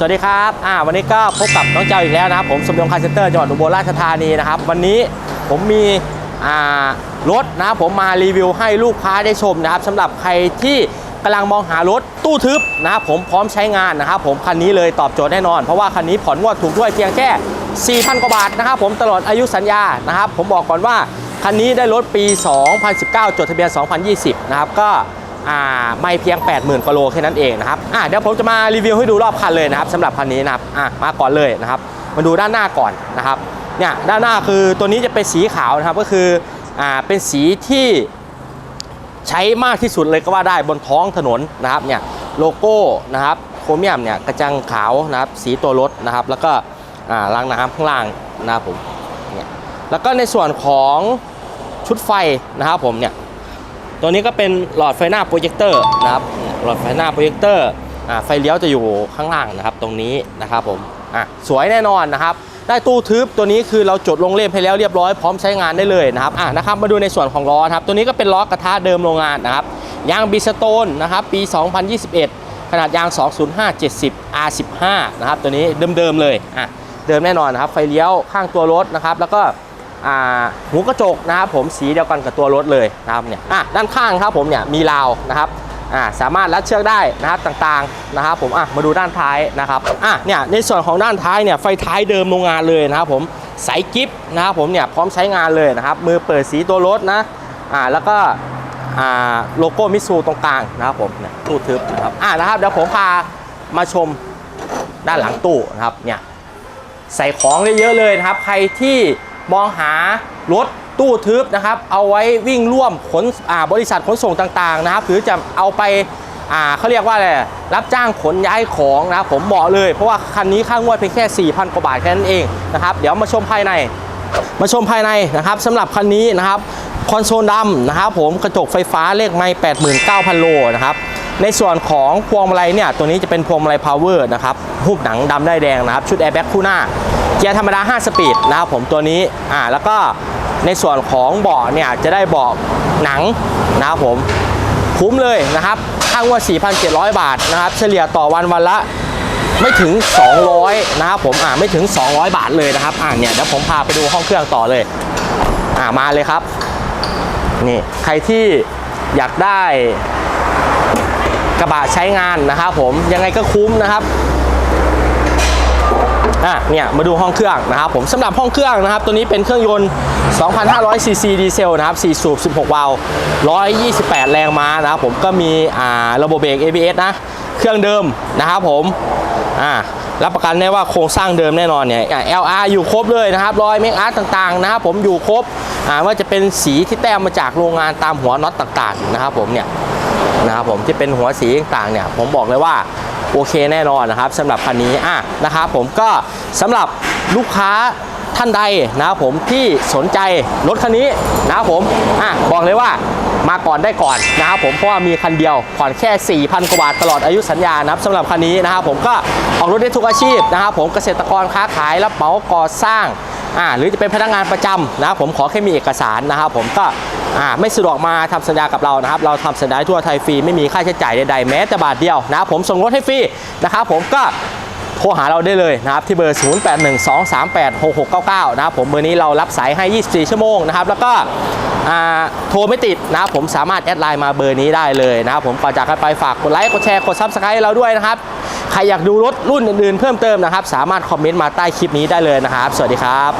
สวัสดีครับอ่าวันนี้ก็พบกับน้องเจ้าอีกแล้วนะครับ ผมสมยงคาร์เซนเตอร์จังหวัดอุบลราชธานีนะครับ วันนี้ผมมีอ่ารถนะครับผมมารีวิวให้ลูกค้าได้ชมนะครับสำหรับใครที่กำลังมองหารถตู้ทึบนะครับผมพร้อมใช้งานนะครับผมคันนี้เลยตอบโจทย์แน่นอน เพราะว่าคันนี้ผ่อนงวดถูกด้วยเพียงแค่ 4,000 กว่าบาทนะครับผมตลอดอายุสัญญานะครับผมบอกก่อนว่าคันนี้ได้รถปี 2019 จดทะเบียน 2020 นะครับก็ ไม่เพียง 80,000กว่าโลแค่นั้นเองนะครับเดี๋ยวผมจะมารีวิวให้ดูรอบคันเลยนะครับสำหรับคันนี้นะครับมาก่อนเลยนะครับมาดูด้านหน้าก่อนนะครับเนี่ยด้านหน้าคือตัวนี้จะเป็นสีขาวนะครับก็คืออ่าเป็นสีที่ใช้มากที่สุดเลยก็ว่าได้บนท้องถนนนะครับเนี่ยโลโก้นะครับโครเมียมเนี่ยกระจังขาวนะครับสีตัวรถนะครับแล้วก็อ่ารางน้ำข้างล่างนะครับผมเนี่ยแล้วก็ในส่วนของชุดไฟนะครับผมเนี่ย ตัวนี้ก็เป็นหลอดไฟหน้าโปรเจคเตอร์นะครับ หลอดไฟหน้าโปรเจคเตอร์ไฟเลี้ยวจะอยู่ข้างล่างนะครับ ตรงนี้นะครับผมสวยแน่นอนนะครับ ได้ตู้ทึบตัวนี้คือเราจดลงเล่มให้แล้วเรียบร้อยพร้อมใช้งานได้เลยนะครับอะนะครับ มาดูในส่วนของล้อครับ ตัวนี้ก็เป็นล้อกระทะเดิมโรงงานนะครับ ยางบีสโตนนะครับ ปี 2021 ขนาดยาง 205 70 R15 นะครับ ตัวนี้เดิมๆเลยอะเดิมแน่นอนนะครับ ไฟเลี้ยวข้างตัวรถนะครับ แล้วก็ หูกระจกนะครับผมสีเดียวกันกับตัวรถเลยนะครับเนี่ยอะด้านข้างครับผมเนี่ยมีราวนะครับอ่าสามารถรัดเชือกได้นะครับต่างๆนะครับผมอะมาดูด้านท้ายนะครับอะเนี่ยในส่วนของด้านท้ายเนี่ยไฟท้ายเดิมโรงงานเลยนะครับผมใสกิฟนะครับผมเนี่ยพร้อมใช้งานเลยนะครับมือเปิดสีตัวรถนะอ่าแล้วก็อ่าโลโก้มิซูตรงกลางนะครับผมเนี่ยตู้ทึบนะครับอะนะครับเดี๋ยวผมพามาชมด้านหลังตู้นะครับเนี่ยใส่ของได้เยอะเลยนะครับใครที่ มองหารถตู้ทึบนะครับ เอาไว้วิ่งร่วมขนบริษัทขนส่งต่างๆนะครับ หรือจะเอาไปาเขาเรียกว่าอะไรรับจ้างขนย้ายของนะผมเหมาะเลย เพราะว่าคันนี้ค่างวดเพียงแค่ 4,000 กว่าบาทแค่นั้นเองนะครับ เดี๋ยวมาชมภายใน มาชมภายในนะครับสำหรับคันนี้นะครับคอนโซลดำนะครับผมกระจกไฟฟ้าเลขไม้89,000 โลนะครับ ในส่วนของพวงมาลัยเนี่ยตัวนี้จะเป็นพวงมาลัยพาวเวอร์นะครับรูปหนังดำได้แดงนะครับ ชุดแอร์แบ็กคู่หน้า เกียร์ธรรมดา 5 สปีดนะครับผมตัวนี้อ่าแล้วก็ในส่วนของเบาะเนี่ยจะได้เบาะหนังนะครับผมคุ้มเลยนะครับค่างวด4,700 บาทนะครับ เฉลี่ยต่อวันวันละไม่ถึง 200 นะครับผมอ่าไม่ถึง 200 บาทเลยนะครับอ่าเนี่ยเดี๋ยวผมพาไปดูห้องเครื่องต่อเลยอ่ามาเลยครับนี่ใครที่อยากได้ กระบะใช้งานนะครับผมยังไงก็คุ้มนะครับอะเนี่ยมาดูห้องเครื่องนะครับผมสำหรับห้องเครื่องนะครับ ตัวนี้เป็นเครื่องยนต์ 2,500 ซีซีดีเซลนะครับ 4 สูบ 16 วาล์ว 128 แรงม้านะครับผมก็มีอ่าระบบเบรก ABS นะ เครื่องเดิมนะครับผมอ่ารับประกันได้ว่าโครงสร้างเดิมแน่นอนเนี่ย LR อยู่ครบเลยนะครับรอยเมคอาร์ตต่างๆนะครับผมอยู่ครบอ่าว่าจะเป็นสีที่แต้มมาจากโรงงานตามหัวน็อตต่างๆนะครับผมเนี่ย นะครับผมที่เป็นหัวสีต่างๆเนี่ยผมบอกเลยว่าโอเคแน่นอนนะครับสำหรับคันนี้อะนะครับผมก็สำหรับลูกค้าท่านใดนะครับผมที่สนใจรถคันนี้นะครับผมอะบอกเลยว่ามาก่อนได้ก่อนนะครับผมเพราะว่ามีคันเดียวผ่อนแค่ 4,000 กว่าบาทตลอดอายุสัญญานะครับสำหรับคันนี้นะครับผมก็ออกรถได้ทุกอาชีพนะครับผมเกษตรกรค้าขายรับเหมาก่อสร้างอ่าหรือจะเป็นพนักงานประจำนะครับผมขอแค่มีเอกสารนะครับผมก็ อ่าไม่สะดวกมาทำสัญญากับเรานะครับ เราทำสัญญาทั่วไทยฟรีไม่มีค่าใช้จ่ายใดๆแม้แต่บาทเดียวนะครับผมส่งรถให้ฟรีนะครับผมก็โทรหาเราได้เลยนะครับที่เบอร์ 0812386699 นะครับผมเบอร์นี้เรารับสายให้ 24 ชั่วโมงนะครับ แล้วก็โทรไม่ติดนะครับผมสามารถแอดไลน์มาเบอร์นี้ได้เลยนะครับผมก่อนจากกันไปฝากกดไลค์กดแชร์กดซับสไครต์เราด้วยนะครับ ใครอยากดูรถรุ่นอื่นๆเพิ่มเติมนะครับ สามารถคอมเมนต์มาใต้คลิปนี้ได้เลยนะครับ สวัสดีครับ